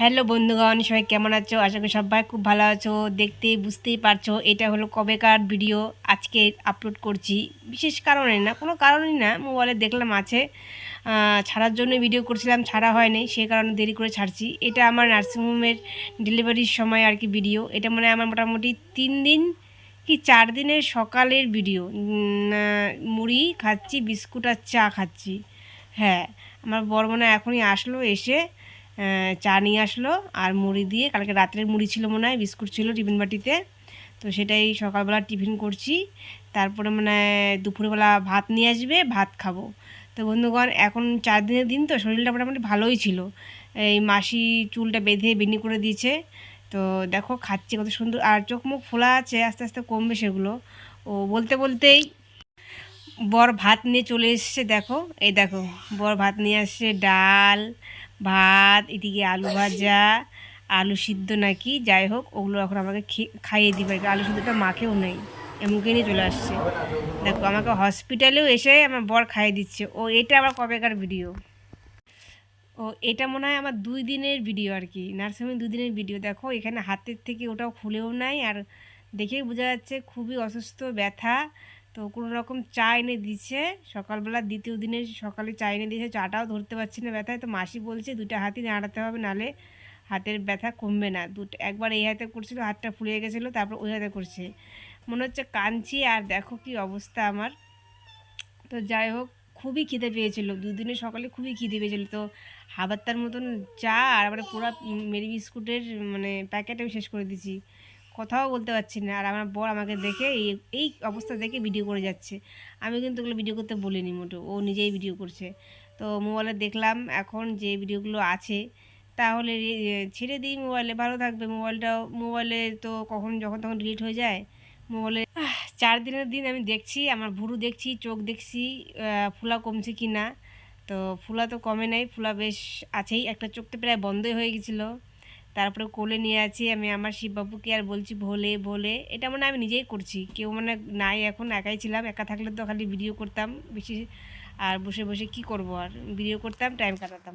Hello বন্ধুগণ, সবাই কেমন আছো? আশা করি সবাই খুব ভালো আছো। দেখতে বুঝতেই পারছ, এটা হলো কবেকার ভিডিও আজকে আপলোড করছি। বিশেষ কারণে না, কোনো কারণেই না মোবাইলে দেখলাম আছে। ছাড়ার জন্য ভিডিও করছিলাম, ছাড়া হয়নি সেই কারণে দেরি করে ছাড়ছি। এটা আমার নার্সিংহোমের ডেলিভারির সময় আর কি ভিডিও এটা মানে আমার মোটামুটি তিন দিন কি চার দিনের সকালের ভিডিও মুড়ি খাচ্ছি, বিস্কুট আর চা খাচ্ছি। হ্যাঁ আমার বর মনে এখনই আসলো, এসে চা নিয়ে আসলো আর মুড়ি দিয়ে, কালকে রাত্রের মুড়ি ছিল মনে হয়, বিস্কুট ছিল টিফিন বাটিতে। তো সেটাই সকালবেলা টিফিন করছি। তারপরে মানে দুপুরবেলা ভাত নিয়ে আসবে, ভাত খাব। তো বন্ধুগণ, এখন চার দিনের দিন তো শরীরটা মোটামুটি ভালোই ছিল। এই মাসি চুলটা বেঁধে বেনি করে দিয়েছে। তো দেখো, খাচ্ছে কত সুন্দর। আর চোখ মুখ ফোলা আছে, আস্তে আস্তে কমবে সেগুলো। ও বলতে বলতেই বর ভাত নিয়ে চলে এসছে, দেখো। এই দেখো, বর ভাত নিয়ে আসছে, ডাল ভাত, এদিকে আলু ভাজা, আলু সিদ্ধ নাকি, যাই হোক, ওগুলো এখন আমাকে খাইয়ে দিবে। আলু সিদ্ধটা মাখেও নেই, এমনকি নিয়ে চলে আসছে। দেখো, আমাকে হসপিটালেও এসে আমার বর খাইয়ে দিচ্ছে। ও, এটা আবার কবেকার ভিডিও ও, এটা মনে হয় আমার দুই দিনের ভিডিও আর কি। নার্সিংহোমে দুই দিনের ভিডিও দেখো, এখানে হাতের থেকে ওটাও খুলেও নাই, আর দেখেই বোঝা যাচ্ছে খুবই অসুস্থ, ব্যথা। তো কোনো রকম চা এনে দিচ্ছে। সকালবেলা দ্বিতীয় দিনে সকালে চা এনে দিয়েছে। চাটাও ধরতে পারছি না ব্যথায়। তো মাসি বলছে, দুইটা হাতই নাড়াতে হবে, নালে হাতের ব্যথা কমবে না। দুটো, একবার এই হাতে করছিল, হাতটা ফুলিয়ে গেছিল, তারপর ওই হাতে করছে। মনে হচ্ছে কাঁদছি, আর দেখো কি অবস্থা আমার। তো যাই হোক, খুবই খিদে পেয়েছিল। দুদিনের সকালে খুবই খিদে পেয়েছিল। তো হাবাত্তার মতন চা, আর আবার পুরো মেরি বিস্কুটের মানে প্যাকেট আমি শেষ করে দিয়েছি। কথাও বলতে পারছি না। আর আমার বর আমাকে দেখে এই এই অবস্থা দেখে ভিডিও করে যাচ্ছে। আমি কিন্তু ওগুলো ভিডিও করতে বলিনি মোটো ও নিজেই ভিডিও করছে। তো মোবাইলে দেখলাম এখন যে ভিডিওগুলো আছে, তাহলে ছেড়ে দিই মোবাইলে ভালো থাকবে মোবাইলটাও মোবাইলে তো কখন যখন তখন ডিলিট হয়ে যায় মোবাইলে চার দিনের দিন আমি দেখছি, আমার ভুরু দেখছি, চোখ দেখছি ফুলা কমছে কি না তো ফুলা তো কমে নাই, ফুলা বেশ আছেই। একটা চোখটা প্রায় বন্ধই হয়ে গেছিল। তারপরে কোলে নিয়ে আছি, আমি আমার শিববাবুকে আর বলছি, ভোলে ভোলে। এটা মানে আমি নিজেই করছি। কেউ মানে নাই এখন, একাই ছিলাম, একা থাকলে তো খালি ভিডিও করতাম বেশি। আর বসে বসে কি করব? আর ভিডিও করতাম টাইম কাটাতাম।